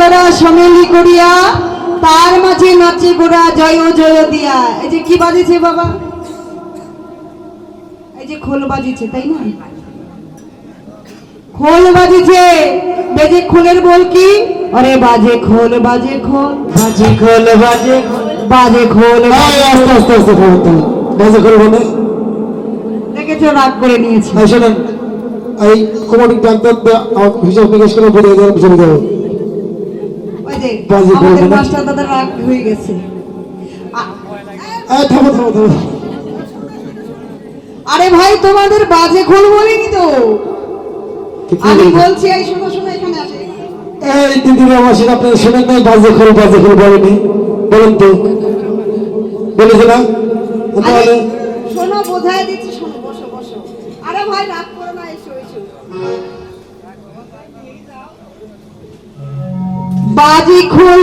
গোড়া সমেলি করিয়া তার মাঝে নাচে গোড়া জয় জয় দিয়া। এই যে কি বাজিছে বাবা? এই যে খোল বাজিছে তাই না? খোল বাজিছে। বেজে খোলের বল কি? আরে বাজে খোল বাজে খোল বাজে খোল বাজে বাজে খোল আস্তে আস্তে আস্তে বাজে খোল মানে? দেখেছ রাগ করে নিয়েছি। শোনেন এই কমিটি ডাক্তার হিসাব নিকাশ করে বলে দেওয়ার পিছনে ওই যে আমাদের? মাস্টার দাদা রাগ হয়ে গেছে। থামো থামো থামো। আরে ভাই তোমাদের বাজে খোল বলিনি তো? আমি বলছি এই শোনো শোনো এখানে আসে। এই দিদির সেটা আপনারা শোনেন নাই বাজে খোল বাজে খোল বলেনি। বলেন তো। বলেছে না তাহলে শোনো বোঝায় দিচ্ছি শোনো বসো বসো। আরে ভাই রাগ করো না এসো এসো। বাজি খোল